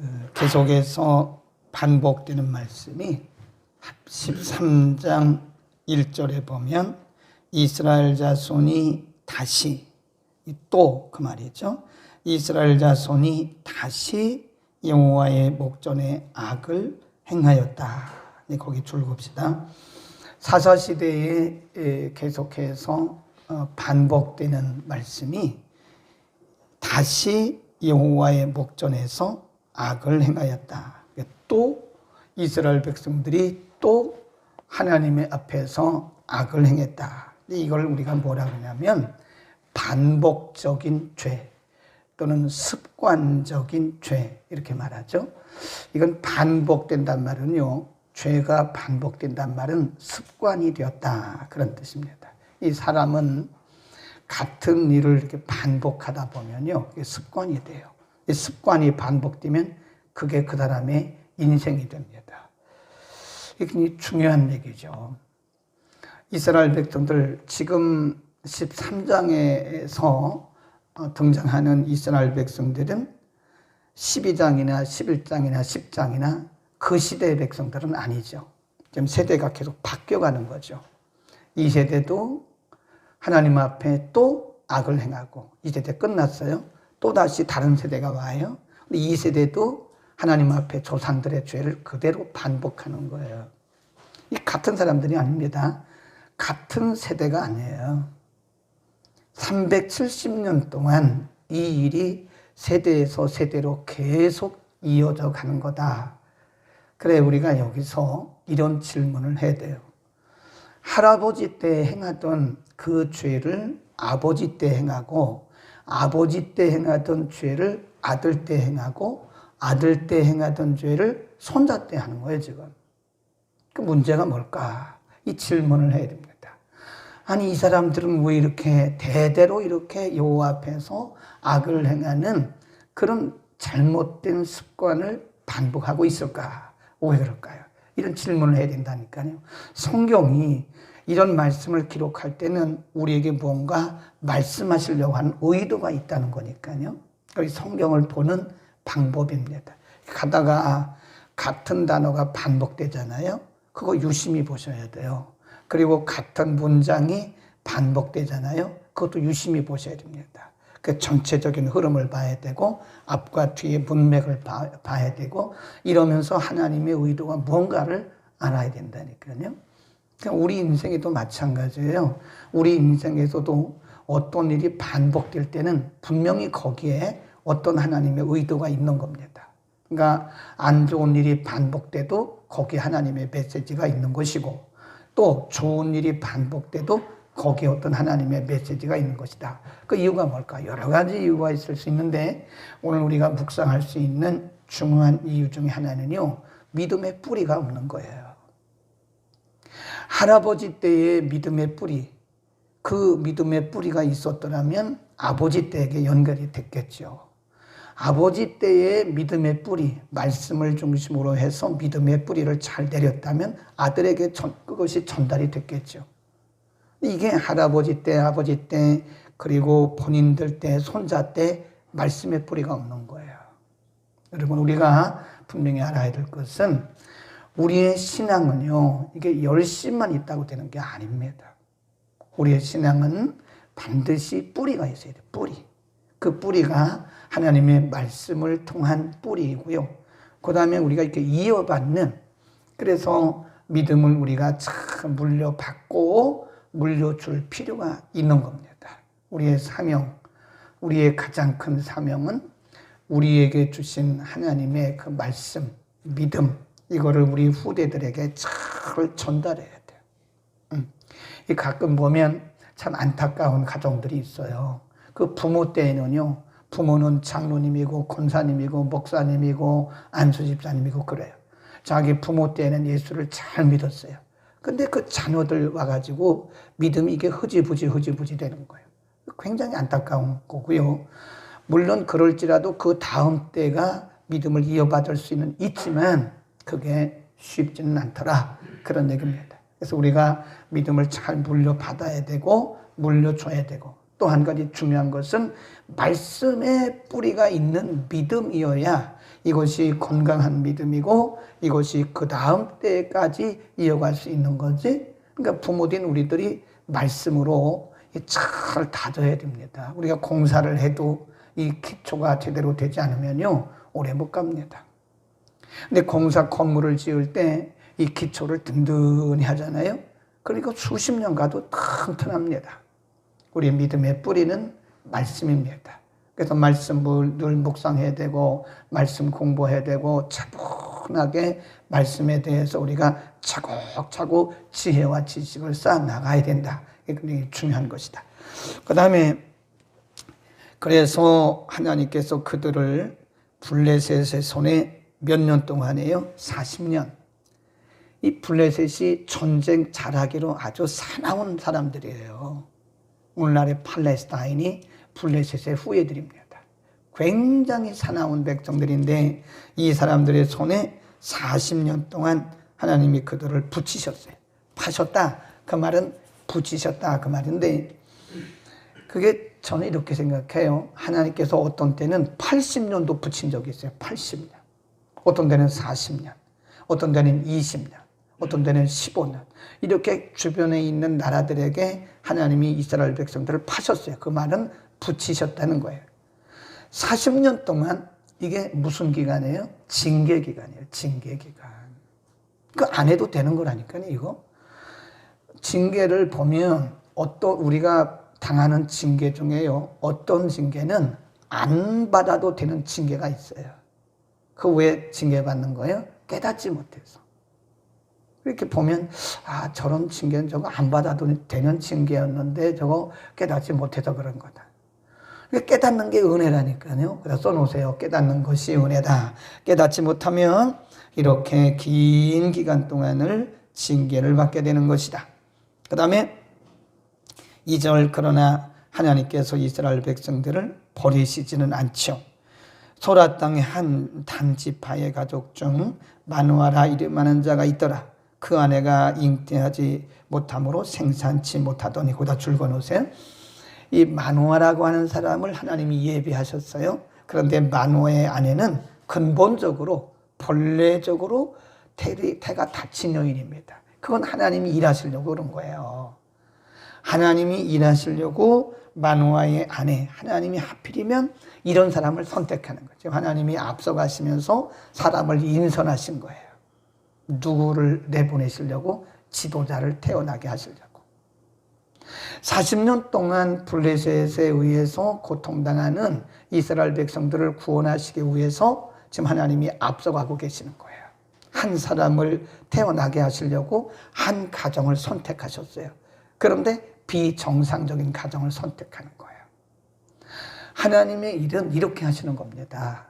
그 계속해서 반복되는 말씀이 13장 1절에 보면 이스라엘 자손이 다시 또 그 말이죠. 이스라엘 자손이 다시 여호와의 목전에 악을 행하였다. 네, 거기 줄봅시다. 사사 시대에 계속해서 어, 반복되는 말씀이 다시 여호와의 목전에서 악을 행하였다. 또 이스라엘 백성들이 또 하나님의 앞에서 악을 행했다. 이걸 우리가 뭐라 그러냐면 반복적인 죄 또는 습관적인 죄 이렇게 말하죠. 이건 반복된단 말은요. 죄가 반복된단 말은 습관이 되었다 그런 뜻입니다. 이 사람은 같은 일을 이렇게 반복하다 보면요. 습관이 돼요. 이 습관이 반복되면 그게 그 사람의 인생이 됩니다. 이게 중요한 얘기죠. 이스라엘 백성들 지금 13장에서 어, 등장하는 이스라엘 백성들은 12장이나 11장이나 10장이나 그 시대의 백성들은 아니죠. 지금 세대가 계속 바뀌어가는 거죠. 이 세대도 하나님 앞에 또 악을 행하고 이 세대 끝났어요. 또 다시 다른 세대가 와요. 이 세대도 하나님 앞에 조상들의 죄를 그대로 반복하는 거예요. 이 같은 사람들이 아닙니다. 같은 세대가 아니에요. 370년 동안 이 일이 세대에서 세대로 계속 이어져 가는 거다. 그래, 우리가 여기서 이런 질문을 해야 돼요. 할아버지 때 행하던 그 죄를 아버지 때 행하고, 아버지 때 행하던 죄를 아들 때 행하고, 아들 때 행하던 죄를 손자 때 하는 거예요, 지금. 그 문제가 뭘까? 이 질문을 해야 됩니다. 아니 이 사람들은 왜 이렇게 대대로 이렇게 여호와 앞에서 악을 행하는 그런 잘못된 습관을 반복하고 있을까? 왜 그럴까요? 이런 질문을 해야 된다니까요. 성경이 이런 말씀을 기록할 때는 우리에게 뭔가 말씀하시려고 하는 의도가 있다는 거니까요. 성경을 보는 방법입니다. 가다가 같은 단어가 반복되잖아요. 그거 유심히 보셔야 돼요. 그리고 같은 문장이 반복되잖아요. 그것도 유심히 보셔야 됩니다. 그 전체적인 흐름을 봐야 되고 앞과 뒤의 문맥을 봐, 야 되고 이러면서 하나님의 의도가 뭔가를 알아야 된다니까요. 우리 인생에도 마찬가지예요. 우리 인생에서도 어떤 일이 반복될 때는 분명히 거기에 어떤 하나님의 의도가 있는 겁니다. 그러니까 안 좋은 일이 반복돼도 거기 하나님의 메시지가 있는 것이고 또 좋은 일이 반복돼도 거기에 어떤 하나님의 메시지가 있는 것이다. 그 이유가 뭘까? 여러 가지 이유가 있을 수 있는데 오늘 우리가 묵상할 수 있는 중요한 이유 중에 하나는요. 믿음의 뿌리가 없는 거예요. 할아버지 때의 믿음의 뿌리, 그 믿음의 뿌리가 있었더라면 아버지 때에게 연결이 됐겠죠. 아버지 때의 믿음의 뿌리, 말씀을 중심으로 해서 믿음의 뿌리를 잘 내렸다면 아들에게 전, 그것이 전달이 됐겠죠. 이게 할아버지 때, 아버지 때, 그리고 본인들 때, 손자 때 말씀의 뿌리가 없는 거예요. 여러분, 우리가 분명히 알아야 될 것은 우리의 신앙은요, 이게 열심만 있다고 되는 게 아닙니다. 우리의 신앙은 반드시 뿌리가 있어야 돼 뿌리. 그 뿌리가 하나님의 말씀을 통한 뿌리이고요. 그 다음에 우리가 이렇게 이어받는, 그래서 믿음을 우리가 참 물려받고 물려줄 필요가 있는 겁니다. 우리의 사명, 우리의 가장 큰 사명은 우리에게 주신 하나님의 그 말씀, 믿음, 이거를 우리 후대들에게 잘 전달해야 돼요. 음. 가끔 보면 참 안타까운 가정들이 있어요. 그 부모 때에는요, 부모는 장로님이고, 권사님이고, 목사님이고, 안수집사님이고, 그래요. 자기 부모 때는 예수를 잘 믿었어요. 근데 그 자녀들 와가지고 믿음이 이게 흐지부지 흐지부지 되는 거예요. 굉장히 안타까운 거고요. 물론 그럴지라도 그 다음 때가 믿음을 이어받을 수는 있지만 그게 쉽지는 않더라. 그런 얘기입니다. 그래서 우리가 믿음을 잘 물려받아야 되고 물려줘야 되고 또 한 가지 중요한 것은 말씀의 뿌리가 있는 믿음이어야 이것이 건강한 믿음이고 이것이 그 다음 때까지 이어갈 수 있는 거지. 그러니까 부모된 우리들이 말씀으로 잘 다져야 됩니다. 우리가 공사를 해도 이 기초가 제대로 되지 않으면요 오래 못 갑니다. 근데 공사 건물을 지을 때 이 기초를 든든히 하잖아요. 그러니까 수십 년 가도 튼튼합니다. 우리 믿음의 뿌리는 말씀입니다. 그래서 말씀을 늘 묵상해야 되고 말씀 공부해야 되고 차분하게 말씀에 대해서 우리가 차곡차곡 지혜와 지식을 쌓아 나가야 된다. 이게 굉장히 중요한 것이다. 그 다음에 그래서 하나님께서 그들을 블레셋의 손에 몇 년 동안에요? 40년. 이 블레셋이 전쟁 잘하기로 아주 사나운 사람들이에요. 오늘날의 팔레스타인이 블레셋의 후예들입니다. 굉장히 사나운 백성들인데 이 사람들의 손에 40년 동안 하나님이 그들을 붙이셨어요. 파셨다. 그 말은 붙이셨다. 그 말인데 그게 저는 이렇게 생각해요. 하나님께서 어떤 때는 80년도 붙인 적이 있어요. 80년. 어떤 때는 40년. 어떤 때는 20년. 어떤 때는 15년. 이렇게 주변에 있는 나라들에게 하나님이 이스라엘 백성들을 파셨어요. 그 말은 붙이셨다는 거예요. 40년 동안 이게 무슨 기간이에요? 징계 기간이에요. 징계 기간. 그 안 해도 되는 거라니까요, 이거. 징계를 보면 어떤 우리가 당하는 징계 중에요. 어떤 징계는 안 받아도 되는 징계가 있어요. 그 왜 징계 받는 거예요? 깨닫지 못해서. 이렇게 보면 아 저런 징계는 저거 안 받아도 되는 징계였는데 저거 깨닫지 못해서 그런 거다. 깨닫는 게 은혜라니까요. 그래서 써놓으세요. 깨닫는 것이 은혜다. 깨닫지 못하면 이렇게 긴 기간 동안을 징계를 받게 되는 것이다. 그 다음에 2절 그러나 하나님께서 이스라엘 백성들을 버리시지는 않죠. 소라 땅의 한 단지파의 가족 중 마누아라 이름하는 자가 있더라. 그 아내가 잉태하지 못함으로 생산치 못하더니 거기다 줄거놓으세요. 이 마누아라고 하는 사람을 하나님이 예비하셨어요. 그런데 마누아의 아내는 근본적으로 본래적으로 태가 다친 여인입니다. 그건 하나님이 일하시려고 그런 거예요. 하나님이 일하시려고 마누아의 아내, 하나님이 하필이면 이런 사람을 선택하는 거죠. 하나님이 앞서가시면서 사람을 인선하신 거예요. 누구를 내보내시려고 지도자를 태어나게 하시려고. 40년 동안 블레셋에 의해서 고통당하는 이스라엘 백성들을 구원하시기 위해서 지금 하나님이 앞서가고 계시는 거예요. 한 사람을 태어나게 하시려고 한 가정을 선택하셨어요. 그런데 비정상적인 가정을 선택하는 거예요. 하나님의 일은 이렇게 하시는 겁니다.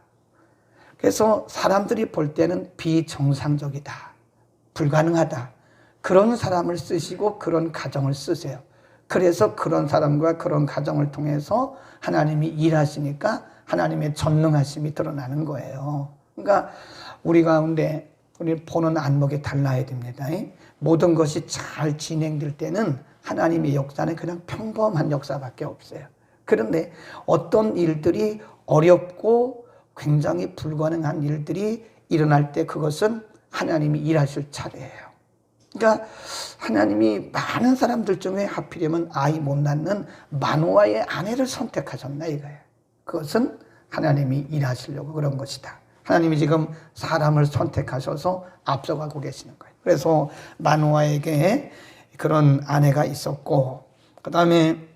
그래서 사람들이 볼 때는 비정상적이다. 불가능하다. 그런 사람을 쓰시고 그런 가정을 쓰세요. 그래서 그런 사람과 그런 가정을 통해서 하나님이 일하시니까 하나님의 전능하심이 드러나는 거예요. 그러니까 우리 가운데 우리 보는 안목이 달라야 됩니다. 모든 것이 잘 진행될 때는 하나님의 역사는 그냥 평범한 역사밖에 없어요. 그런데 어떤 일들이 어렵고 굉장히 불가능한 일들이 일어날 때 그것은 하나님이 일하실 차례예요. 그러니까 하나님이 많은 사람들 중에 하필이면 아이 못 낳는 마노아의 아내를 선택하셨나 이거예요. 그것은 하나님이 일하시려고 그런 것이다. 하나님이 지금 사람을 선택하셔서 앞서가고 계시는 거예요. 그래서 마노아에게 그런 아내가 있었고 그 다음에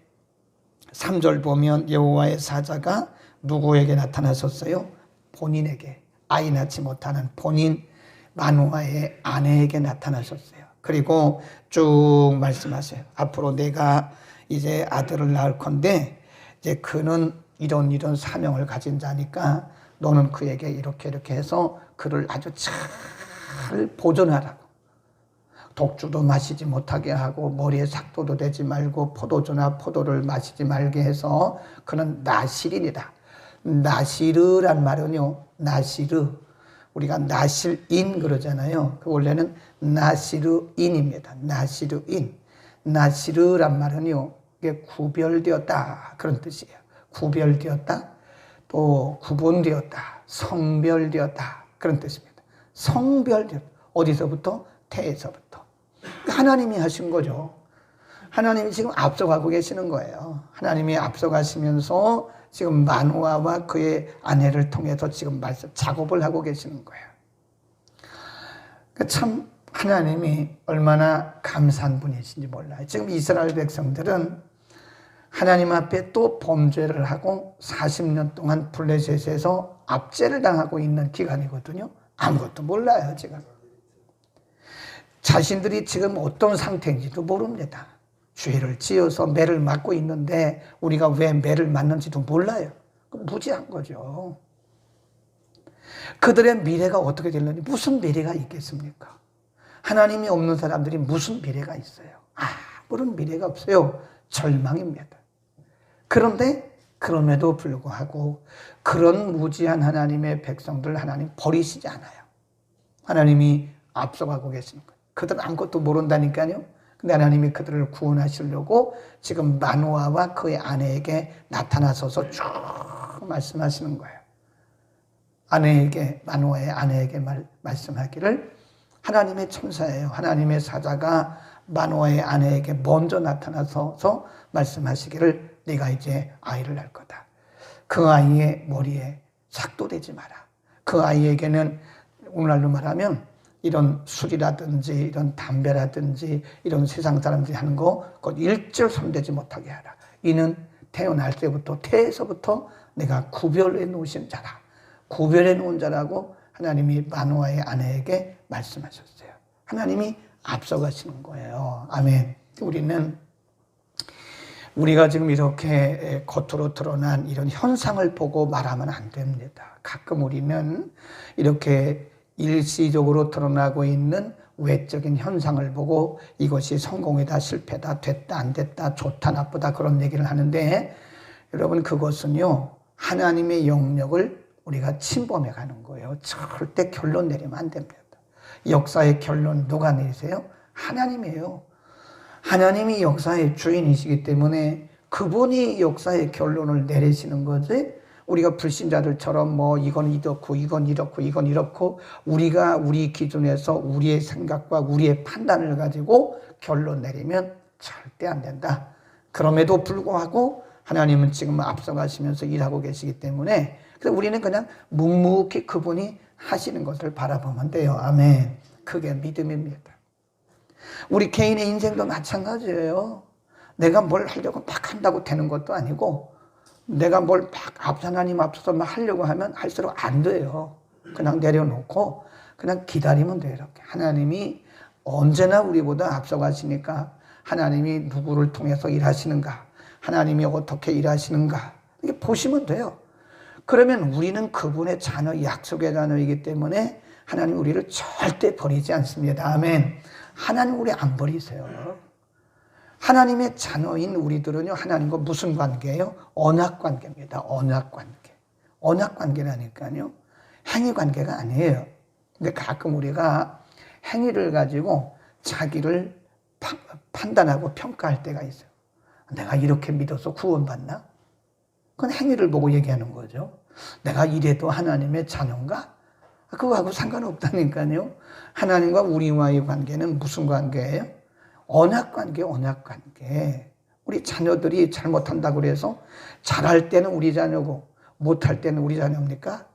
3절 보면 여호와의 사자가 누구에게 나타나셨어요? 본인에게 아이 낳지 못하는 본인 마누아의 아내에게 나타나셨어요. 그리고 쭉 말씀하세요. 앞으로 내가 이제 아들을 낳을 건데 이제 그는 이런 이런 사명을 가진 자니까 너는 그에게 이렇게 이렇게 해서 그를 아주 잘 보존하라고. 독주도 마시지 못하게 하고 머리에 삭도도 되지 말고 포도주나 포도를 마시지 말게 해서 그는 나실인이다. 나시르란 말은요. 나시르 우리가 나실인 그러잖아요. 그 원래는 나시르인입니다. 나시르인. 나시르란 말은요. 이게 구별되었다 그런 뜻이에요. 구별되었다, 또 구분되었다, 성별되었다 그런 뜻입니다. 성별되었 어디서부터 태에서부터 하나님이 하신 거죠. 하나님이 지금 앞서가고 계시는 거예요. 하나님이 앞서가시면서 지금 마누아와 그의 아내를 통해서 지금 말씀 작업을 하고 계시는 거예요. 그러니까 참 하나님이 얼마나 감사한 분이신지 몰라요. 지금 이스라엘 백성들은 하나님 앞에 또 범죄를 하고 40년 동안 블레셋에서 압제를 당하고 있는 기간이거든요. 아무것도 몰라요, 지금. 자신들이 지금 어떤 상태인지도 모릅니다. 죄를 지어서 매를 맞고 있는데 우리가 왜 매를 맞는지도 몰라요. 무지한 거죠. 그들의 미래가 어떻게 될는지 무슨 미래가 있겠습니까? 하나님이 없는 사람들이 무슨 미래가 있어요? 아무런 미래가 없어요. 절망입니다. 그런데 그럼에도 불구하고 그런 무지한 하나님의 백성들 하나님 버리시지 않아요. 하나님이 앞서가고 계시는 거예요. 그들은 아무것도 모른다니까요. 근데 하나님이 그들을 구원하시려고 지금 마노아와 그의 아내에게 나타나서서 쭉 말씀하시는 거예요. 아내에게, 마노아의 아내에게 말, 말씀하기를 하나님의 천사예요. 하나님의 사자가 마노아의 아내에게 먼저 나타나서 말씀하시기를 네가 이제 아이를 낳을 거다. 그 아이의 머리에 삭도되지 마라. 그 아이에게는 오늘날로 말하면 이런 술이라든지 이런 담배라든지 이런 세상 사람들이 하는 거 그것 일절 손대지 못하게 하라. 이는 태어날 때부터 태에서부터 내가 구별해 놓으신 자라. 구별해 놓은 자라고 하나님이 마노아의 아내에게 말씀하셨어요. 하나님이 앞서가시는 거예요. 아멘. 우리는 우리가 지금 이렇게 겉으로 드러난 이런 현상을 보고 말하면 안 됩니다. 가끔 우리는 이렇게 일시적으로 드러나고 있는 외적인 현상을 보고 이것이 성공이다, 실패다, 됐다, 안 됐다, 좋다, 나쁘다 그런 얘기를 하는데 여러분 그것은요 하나님의 영역을 우리가 침범해 가는 거예요. 절대 결론 내리면 안 됩니다. 역사의 결론 누가 내리세요? 하나님이에요. 하나님이 역사의 주인이시기 때문에 그분이 역사의 결론을 내리시는 거지 우리가 불신자들처럼 뭐 이건 이렇고 이건 이렇고 이건 이렇고 우리가 우리 기준에서 우리의 생각과 우리의 판단을 가지고 결론 내리면 절대 안 된다. 그럼에도 불구하고 하나님은 지금 앞서가시면서 일하고 계시기 때문에 그래서 우리는 그냥 묵묵히 그분이 하시는 것을 바라보면 돼요. 아멘. 그게 믿음입니다. 우리 개인의 인생도 마찬가지예요. 내가 뭘 하려고 막 한다고 되는 것도 아니고 내가 뭘 막 하나님 앞서서 막 하려고 하면 할수록 안 돼요. 그냥 내려놓고 그냥 기다리면 돼요. 이렇게 하나님이 언제나 우리보다 앞서가시니까 하나님이 누구를 통해서 일하시는가, 하나님이 어떻게 일하시는가 이게 보시면 돼요. 그러면 우리는 그분의 자녀, 약속의 자녀이기 때문에 하나님 우리를 절대 버리지 않습니다. 아멘. 하나님 우리 안 버리세요. 하나님의 자녀인 우리들은요, 하나님과 무슨 관계예요? 언약 관계입니다. 언약 관계. 언약 관계라니까요. 행위 관계가 아니에요. 근데 가끔 우리가 행위를 가지고 자기를 판단하고 평가할 때가 있어요. 내가 이렇게 믿어서 구원받나? 그건 행위를 보고 얘기하는 거죠. 내가 이래도 하나님의 자녀인가? 그거하고 상관없다니까요. 하나님과 우리와의 관계는 무슨 관계예요? 언약 관계, 언약 관계. 우리 자녀들이 잘못한다고 그래서 잘할 때는 우리 자녀고 못할 때는 우리 자녀입니까?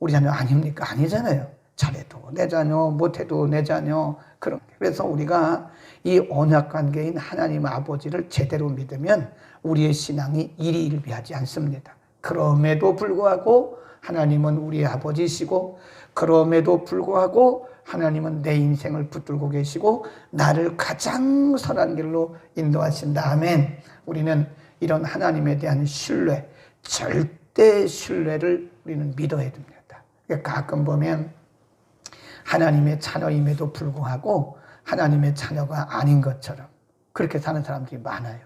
우리 자녀 아닙니까? 아니잖아요. 잘해도 내 자녀, 못해도 내 자녀. 그런. 그래서 우리가 이 언약 관계인 하나님 아버지를 제대로 믿으면 우리의 신앙이 일희일비하지 않습니다. 그럼에도 불구하고 하나님은 우리의 아버지시고 그럼에도 불구하고 하나님은 내 인생을 붙들고 계시고 나를 가장 선한 길로 인도하신다. 아멘. 우리는 이런 하나님에 대한 신뢰, 절대 신뢰를 우리는 믿어야 됩니다. 그러니까 가끔 보면 하나님의 자녀임에도 불구하고 하나님의 자녀가 아닌 것처럼 그렇게 사는 사람들이 많아요.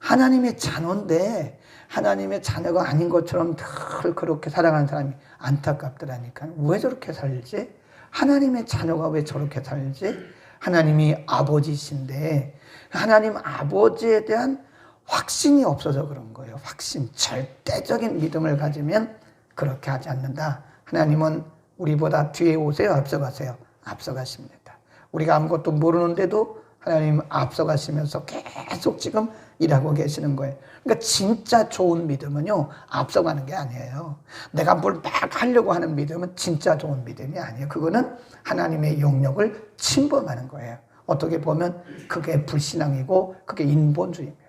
하나님의 자녀인데 하나님의 자녀가 아닌 것처럼 늘 그렇게 살아가는 사람이 안타깝더라니까. 왜 저렇게 살지? 하나님의 자녀가 왜 저렇게 살지? 하나님이 아버지신데 하나님 아버지에 대한 확신이 없어서 그런 거예요. 확신, 절대적인 믿음을 가지면 그렇게 하지 않는다. 하나님은 우리보다 뒤에 오세요, 앞서가세요. 앞서가십니다. 우리가 아무것도 모르는데도 하나님 앞서가시면서 계속 지금 일하고 계시는 거예요. 그러니까 진짜 좋은 믿음은요, 앞서가는 게 아니에요. 내가 뭘 막 하려고 하는 믿음은 진짜 좋은 믿음이 아니에요. 그거는 하나님의 영역을 침범하는 거예요. 어떻게 보면 그게 불신앙이고 그게 인본주의입니다.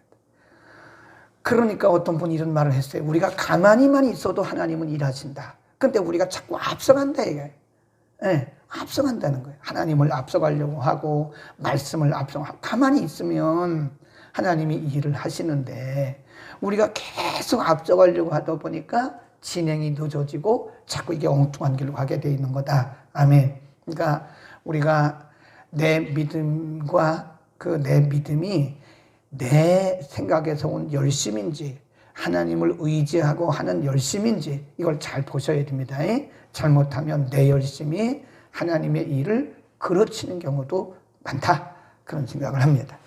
그러니까 어떤 분이 이런 말을 했어요. 우리가 가만히만 있어도 하나님은 일하신다. 근데 우리가 자꾸 앞서간다 이게. 예, 앞서간다는 거예요. 하나님을 앞서가려고 하고 말씀을 앞서가고 가만히 있으면 하나님이 일을 하시는데 우리가 계속 앞서가려고 하다 보니까 진행이 늦어지고 자꾸 이게 엉뚱한 길로 가게 돼 있는 거다. 아멘. 그러니까 우리가 내 믿음과 그 내 믿음이 내 생각에서 온 열심인지 하나님을 의지하고 하는 열심인지 이걸 잘 보셔야 됩니다. 잘못하면 내 열심이 하나님의 일을 그르치는 경우도 많다. 그런 생각을 합니다.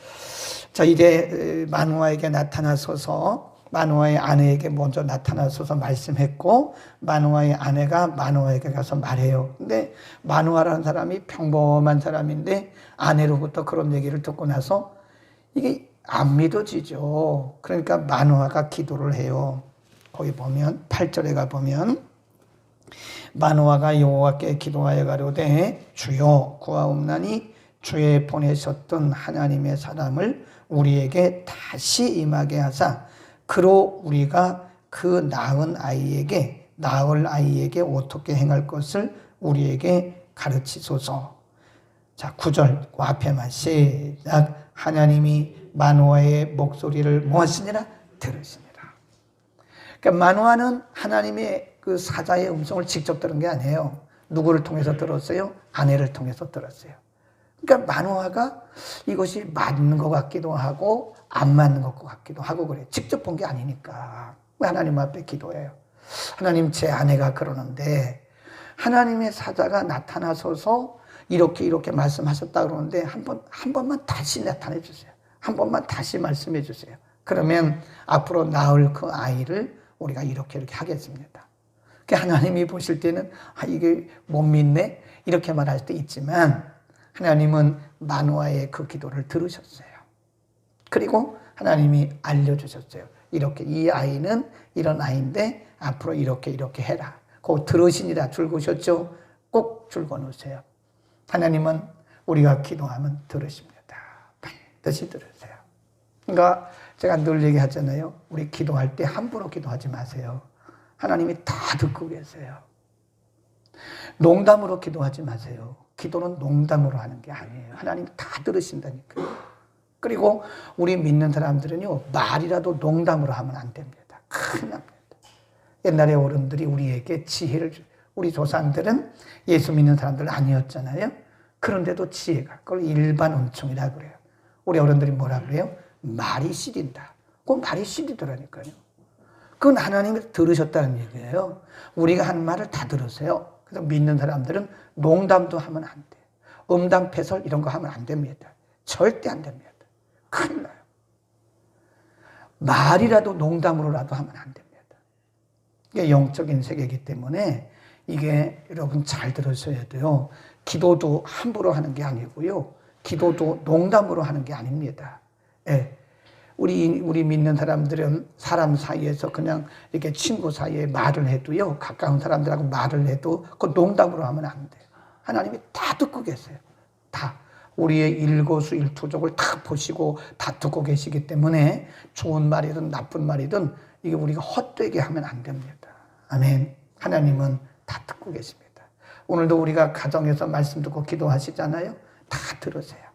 자, 이제 마누아에게 나타나서서 마누아의 아내에게 먼저 나타나서서 말씀했고 마누아의 아내가 마누아에게 가서 말해요. 근데 마누아라는 사람이 평범한 사람인데 아내로부터 그런 얘기를 듣고 나서 이게 안 믿어지죠. 그러니까 마누아가 기도를 해요. 거기 보면 8절에 가 보면 마누아가 여호와께 기도하여 가로되 주여 구하옵나니 주에 보내셨던 하나님의 사람을 우리에게 다시 임하게 하사 그로 우리가 그 낳은 아이에게 낳을 아이에게 어떻게 행할 것을 우리에게 가르치소서. 자, 9절 그 앞에만 시작 하나님이 마누아의 목소리를 무엇이니라 들으시니라. 그러니까 마누아는 하나님의 그 사자의 음성을 직접 들은 게 아니에요. 누구를 통해서 들었어요? 아내를 통해서 들었어요. 그러니까 마누아가 이것이 맞는 것 같기도 하고 안 맞는 것 같기도 하고 그래. 직접 본 게 아니니까. 하나님 앞에 기도해요. 하나님 제 아내가 그러는데 하나님의 사자가 나타나서서 이렇게 이렇게 말씀하셨다 그러는데 한 번, 한 번만 다시 나타내 주세요. 한 번만 다시 말씀해 주세요. 그러면 앞으로 낳을 그 아이를 우리가 이렇게 이렇게 하겠습니다. 하나님이 보실 때는 아, 이게 못 믿네? 이렇게 말할 때 있지만 하나님은 마누아의 그 기도를 들으셨어요. 그리고 하나님이 알려주셨어요. 이렇게 이 아이는 이런 아이인데 앞으로 이렇게 이렇게 해라. 그 들으시니라 줄거셨죠? 꼭 줄거놓으세요. 하나님은 우리가 기도하면 들으십니다. 반드시 들으세요. 그러니까 제가 늘 얘기하잖아요. 우리 기도할 때 함부로 기도하지 마세요. 하나님이 다 듣고 계세요. 농담으로 기도하지 마세요. 기도는 농담으로 하는 게 아니에요. 하나님 다 들으신다니까요. 그리고 우리 믿는 사람들은요, 말이라도 농담으로 하면 안 됩니다. 큰일 납니다. 옛날에 어른들이 우리에게 지혜를, 우리 조상들은 예수 믿는 사람들 아니었잖아요. 그런데도 지혜가, 그걸 일반 은총이라 그래요. 우리 어른들이 뭐라 그래요? 말이 시린다. 그 말이 시리더라니까요. 그건 하나님이 들으셨다는 얘기예요. 우리가 하는 말을 다 들으세요. 그래서 믿는 사람들은 농담도 하면 안 돼. 음담 패설 이런 거 하면 안 됩니다. 절대 안 됩니다. 큰일 나요. 말이라도 농담으로라도 하면 안 됩니다. 이게 영적인 세계이기 때문에 이게 여러분 잘 들으셔야 돼요. 기도도 함부로 하는 게 아니고요. 기도도 농담으로 하는 게 아닙니다. 예. 우리, 우리 믿는 사람들은 사람 사이에서 그냥 이렇게 친구 사이에 말을 해도요, 가까운 사람들하고 말을 해도 그 농담으로 하면 안 돼요. 하나님이 다 듣고 계세요. 다. 우리의 일거수일투족을 다 보시고 다 듣고 계시기 때문에 좋은 말이든 나쁜 말이든 이게 우리가 헛되게 하면 안 됩니다. 아멘. 하나님은 다 듣고 계십니다. 오늘도 우리가 가정에서 말씀 듣고 기도하시잖아요. 다 들으세요.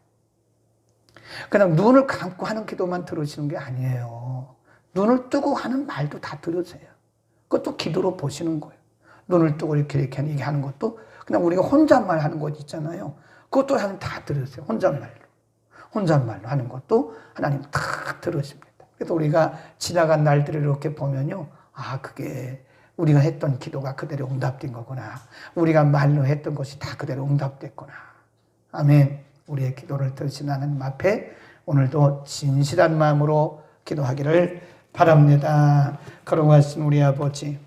그냥 눈을 감고 하는 기도만 들으시는 게 아니에요. 눈을 뜨고 하는 말도 다 들으세요. 그것도 기도로 보시는 거예요. 눈을 뜨고 이렇게 이렇게 하는 것도 그냥 우리가 혼잣말 하는 것 있잖아요. 그것도 하나님 다 들으세요. 혼잣말로. 혼잣말로 하는 것도 하나님 다 들으십니다. 그래서 우리가 지나간 날들을 이렇게 보면요. 아, 그게 우리가 했던 기도가 그대로 응답된 거구나. 우리가 말로 했던 것이 다 그대로 응답됐구나. 아멘. 우리의 기도를 들으신 하나님 앞에 오늘도 진실한 마음으로 기도하기를 바랍니다. 걸어가신 우리 아버지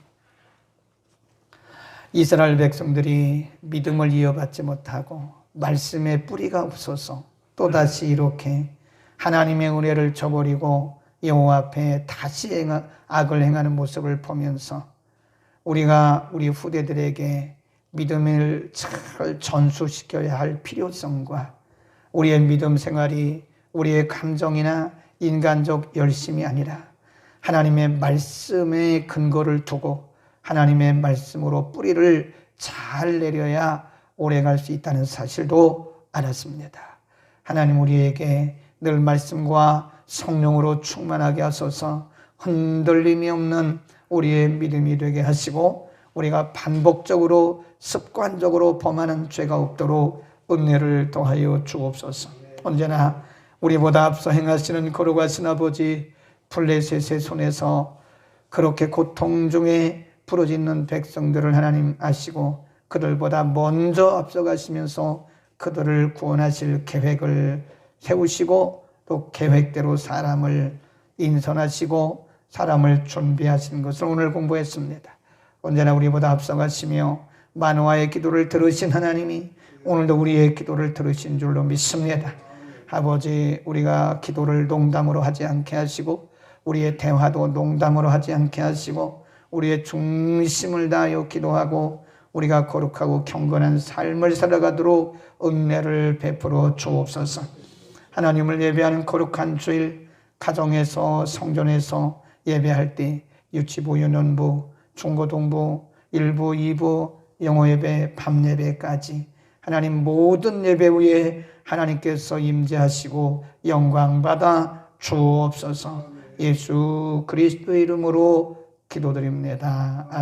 이스라엘 백성들이 믿음을 이어받지 못하고 말씀의 뿌리가 없어서 또다시 이렇게 하나님의 은혜를 저버리고 여호와 앞에 다시 악을 행하는 모습을 보면서 우리가 우리 후대들에게 믿음을 잘 전수시켜야 할 필요성과 우리의 믿음 생활이 우리의 감정이나 인간적 열심이 아니라 하나님의 말씀의 근거를 두고 하나님의 말씀으로 뿌리를 잘 내려야 오래 갈 수 있다는 사실도 알았습니다. 하나님 우리에게 늘 말씀과 성령으로 충만하게 하소서 흔들림이 없는 우리의 믿음이 되게 하시고 우리가 반복적으로 습관적으로 범하는 죄가 없도록 은혜를 더하여 주옵소서. 언제나 우리보다 앞서 행하시는 거룩하신 아버지 블레셋의 손에서 그렇게 고통 중에 부러지는 백성들을 하나님 아시고 그들보다 먼저 앞서가시면서 그들을 구원하실 계획을 세우시고 또 계획대로 사람을 인선하시고 사람을 준비하시는 것을 오늘 공부했습니다. 언제나 우리보다 앞서가시며 만화의 기도를 들으신 하나님이 오늘도 우리의 기도를 들으신 줄로 믿습니다. 아버지 우리가 기도를 농담으로 하지 않게 하시고 우리의 대화도 농담으로 하지 않게 하시고 우리의 중심을 다하여 기도하고 우리가 거룩하고 경건한 삶을 살아가도록 은혜를 베풀어 주옵소서. 하나님을 예배하는 거룩한 주일 가정에서 성전에서 예배할 때 유치부 유년부 중고등부 일부 이부 영어 예배 밤 예배까지 하나님 모든 예배 후에 하나님께서 임재하시고 영광 받아 주옵소서 예수 그리스도 이름으로 기도드립니다. 아멘.